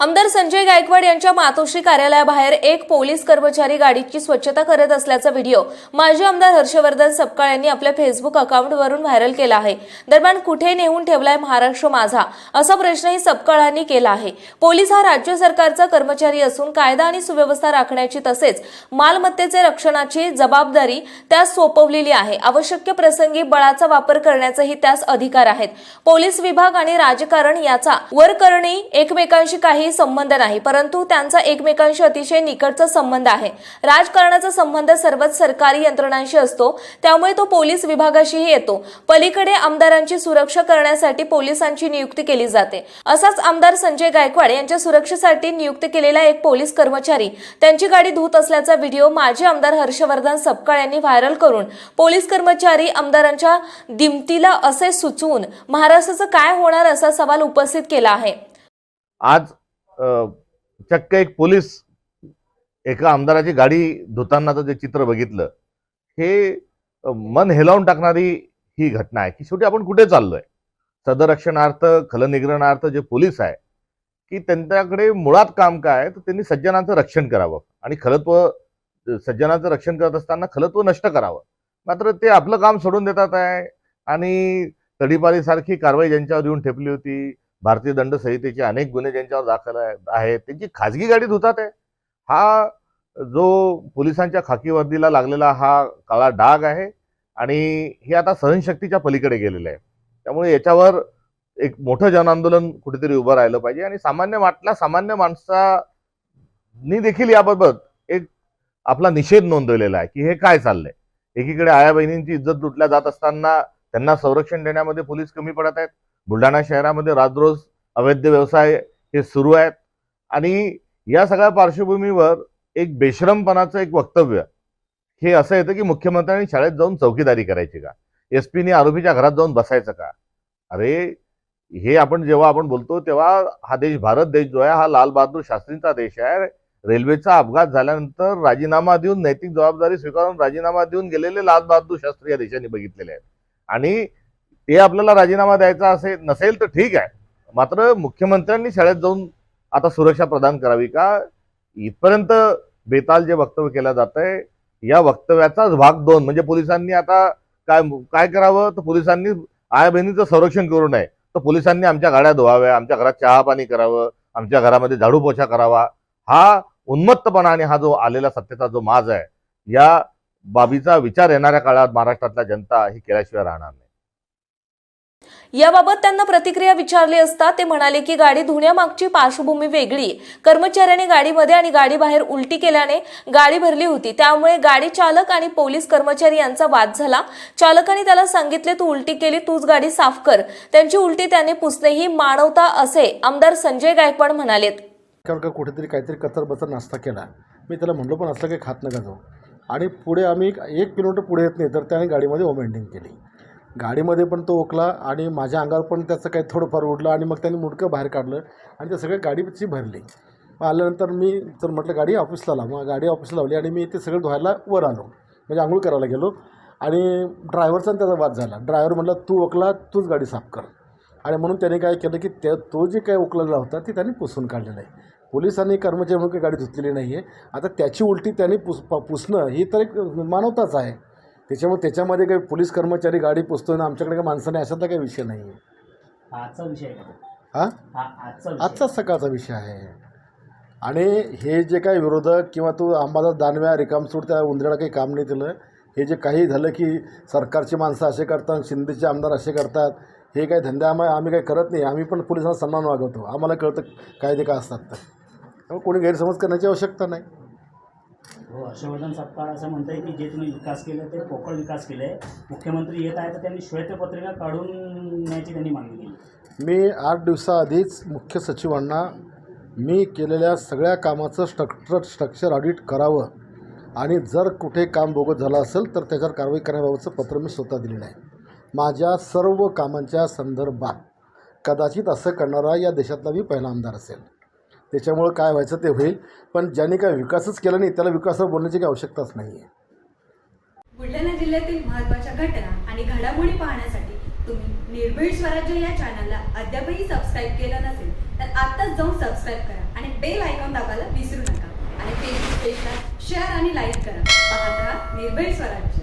आमदार संजय गायकवाड यांच्या मातोश्री कार्यालयाबाहेर एक पोलीस कर्मचारी गाडीची स्वच्छता करत असल्याचा व्हिडिओ माजी आमदार हर्षवर्धन सपकाळ यांनी आपल्या फेसबुक अकाउंटवरून व्हायरल केला आहे. दरम्यान कुठे नेऊन ठेवलाय महाराष्ट्र माझा? असा प्रश्नही सपकाळांनी केला आहे. पोलीस हा राज्य सरकारचा कर्मचारी असून कायदा आणि सुव्यवस्था राखण्याची तसेच मालमत्तेचे रक्षणाची जबाबदारी त्यास सोपवलेली आहे. आवश्यक प्रसंगी बळाचा वापर करण्याचाही त्यास अधिकार आहेत. पोलीस विभाग आणि राजकारण याचा वर करणे एकमेकांशी काही संबंध नाही परंतु त्यांचा एकमेकांशी अतिशय निकटचा संबंध आहे. राजकारणाचा संबंध सर्वच सरकारी यंत्रणांशी असतो त्यामुळे तो पोलीस विभागाशीही येतो. पलीकडे आमदारांची सुरक्षा करण्यासाठी पोलिसांची नियुक्ती केली जाते. असाच आमदार संजय गायकवाड यांच्या सुरक्षेसाठी नियुक्त केलेला एक पोलीस कर्मचारी. त्यांची गाडी धुत असल्याचा व्हिडिओ माजी आमदार हर्षवर्धन सपकाळ यांनी व्हायरल करून पोलीस कर्मचारी आमदारांच्या दिमतीला असे सुचवून महाराष्ट्राचं काय होणार असा सवाल उपस्थित केला आहे. आज चक्क एक पोलीस एका आमदाराची गाडी धुतानाचं जे चित्र बघितलं हे मन हेलावून टाकणारी ही घटना आहे. की शेवटी आपण कुठे चाललोय? सदरक्षणार्थ खलनिग्रहणार्थ जे पोलीस आहे की त्यांच्याकडे मुळात काम काय आहे तर त्यांनी सज्जनाचं रक्षण करावं. आणि खलत्व सज्जनाचं रक्षण करत असताना खलत्व नष्ट करावं. मात्र ते आपलं काम सोडून देतात आहे. आणि तडीपारीसारखी कारवाई ज्यांच्यावर येऊन ठेपली होती भारतीय दंड संहितेचे अनेक गुन्हे ज्यांच्यावर दाखल आहेत त्यांची खाजगी गाडी धुतात आहे. हा जो पोलिसांच्या खाकी वर्दीला लागलेला हा काळा डाग आहे आणि हे आता सहनशक्तीच्या पलीकडे गेलेलं आहे. त्यामुळे याच्यावर एक मोठं जनआंदोलन कुठेतरी उभं राहिलं पाहिजे आणि सामान्य वाटला सामान्य माणसानी देखील याबाबत एक आपला निषेध नोंदवलेला आहे की हे काय चाललंय. एकीकडे आया बहिणींची इज्जत लुटल्या जात असताना त्यांना संरक्षण देण्यामध्ये पोलीस कमी पडत आहेत. बुलढाणा शहरामध्ये राजरोज अवैध व्यवसाय हे सुरू आहेत. आणि या सगळ्या पार्श्वभूमीवर एक बेश्रमपणाचं एक वक्तव्य हे असं येतं की मुख्यमंत्र्यांनी शाळेत जाऊन चौकीदारी करायची का? एस पीने आरोपीच्या घरात जाऊन बसायचं का? अरे हे आपण जेव्हा आपण बोलतो तेव्हा हा देश भारत देश जो आहे हा लाल बहादूर शास्त्रींचा देश आहे. रेल्वेचा अपघात झाल्यानंतर राजीनामा देऊन नैतिक जबाबदारी स्वीकारून राजीनामा देऊन गेलेले लाल बहादूर शास्त्री या देशाने बघितलेले आहेत. आणि ते आपल्याला राजीनामा द्यायचा असे नसेल तर ठीक आहे. मात्र मुख्यमंत्र्यांनी शाळेत जाऊन आता सुरक्षा प्रदान करावी का? इथपर्यंत बेताल जे वक्तव्य केलं जात आहे या वक्तव्याचाच भाग दोन. म्हणजे पोलिसांनी आता काय काय करावं? तर पोलिसांनी आया बहिणीचं संरक्षण करू नये. तर पोलिसांनी आमच्या गाड्या धुवाव्या आमच्या घरात चहा पाणी करावं आमच्या घरामध्ये झाडू पोछा करावा. हा उन्मत्तपणा आणि हा जो आलेला सत्तेचा जो माज आहे या बाबीचा विचार येणाऱ्या काळात महाराष्ट्रातल्या जनता ही केल्याशिवाय राहणार नाही. याबाबत त्यांना प्रतिक्रिया विचारली असता ते म्हणाले की गाडी धुण्यामागची पार्श्वभूमी वेगळी. कर्मचाऱ्याने गाडीमध्ये आणि गाडी बाहेर उलटी केल्याने गाडी भरली होती. त्यामुळे गाडी चालक आणि पोलीस कर्मचारी यांचा वाद झाला. चालकाने त्याला सांगितले तू उलटी केली तूच गाडी साफ कर. त्यांची उलटी त्याने पुसणे ही मानवता असे आमदार संजय गायकवाड म्हणालेत. का कुठेतरी काहीतरी कचर बचर नाश्ता केला. मी त्याला म्हणलो पण असलं काही खात नका जाऊ. आणि पुढे आम्ही एक एक किलोमीटर पुढे येत नाही तर त्याने गाडीमध्ये ओमेंडिंग केली. गाडीमध्ये पण तो ओकला आणि माझ्या अंगावर पण त्याचं काही थोडंफार उडलं आणि मग त्याने मुडकं बाहेर काढलं आणि ते सगळं गाडीची भरली. मग आल्यानंतर मी तर म्हटलं गाडी ऑफिसला लाव. मग गाडी ऑफिसला लावली आणि मी ते सगळं धुवायला वर आलो. म्हणजे आंघोळ करायला गेलो आणि ड्रायव्हरचा आणि त्याचा वाद झाला. ड्रायव्हर म्हटलं तू ओकला तूच गाडी साफ कर. आणि म्हणून त्याने काय केलं की त्या तो जे काय ओकलेला होता ते त्याने पुसून काढलेलं आहे. पोलिसांनी कर्मचारी म्हणून काही गाडी धुतलेली नाही आहे आता त्याची उलटी त्याने पुस प- पुसणं ही तर एक मानवताच आहे. त्याच्यामुळे त्याच्यामध्ये काही पोलीस कर्मचारी गाडी पुसतो ना आमच्याकडे काही माणसं नाही अशातला काही विषय नाही आहे. आजचा विषय आहे का? तो? हा? हा आजचा विषय. आजचाच सकाळचा विषय आहे. आणि हे जे काही विरोधक किंवा तो अंबादास दानव्या रिकामसूड त्या उंदराला काही काम नाही दिलं. हे जे काही झालं की सरकारची माणसं असे करतात शिंदेचे आमदार असे करतात हे काही धंदे आम्हा आम्ही काही करत नाही. आम्ही पण पोलिसांना सन्मान वागवतो. आम्हाला कळतं कायदे का असतात तर. त्यामुळे कोणी गैरसमज करण्याची आवश्यकता नाही. हो हर्षवर्धन सपकाळ असं म्हणतंय की जे तुम्ही विकास केले ते पोकळ विकास केले मुख्यमंत्री येत आहे तर त्यांनी श्वेतपत्रिका काढून न्यायची त्यांनी मागणी केली. मी आठ दिवसाआधीच मुख्य सचिवांना मी केलेल्या सगळ्या कामाचं स्ट्रक्चर स्ट्रक्चर ऑडिट करावं. आणि जर कुठे काम बोगत झालं असेल तर त्याच्यावर कारवाई करण्याबाबतचं पत्र मी स्वतः दिलेलं आहे. माझ्या सर्व कामांच्या संदर्भात कदाचित असं करणारा या देशातला मी पहिला आमदार असेल. त्याच्यामुळं काय व्हायचं ते होईल. पण ज्यांनी काय विकासच केला नाही त्याला विकासावर बोलण्याची काही आवश्यकताच नाही आहे बुलढाणा जिल्ह्यातील महत्त्वाच्या घटना आणि घडामोडी पाहण्यासाठी तुम्ही निर्भीड स्वराज्य या चॅनलला अद्यापही सबस्क्राईब केलं नसेल तर आत्ताच जाऊन सबस्क्राईब करा आणि बेल आयकॉन दाबायला विसरू नका. आणि फेसबुक पेजला शेअर आणि लाईक करा. पाहत राहा निर्भीड स्वराज्य.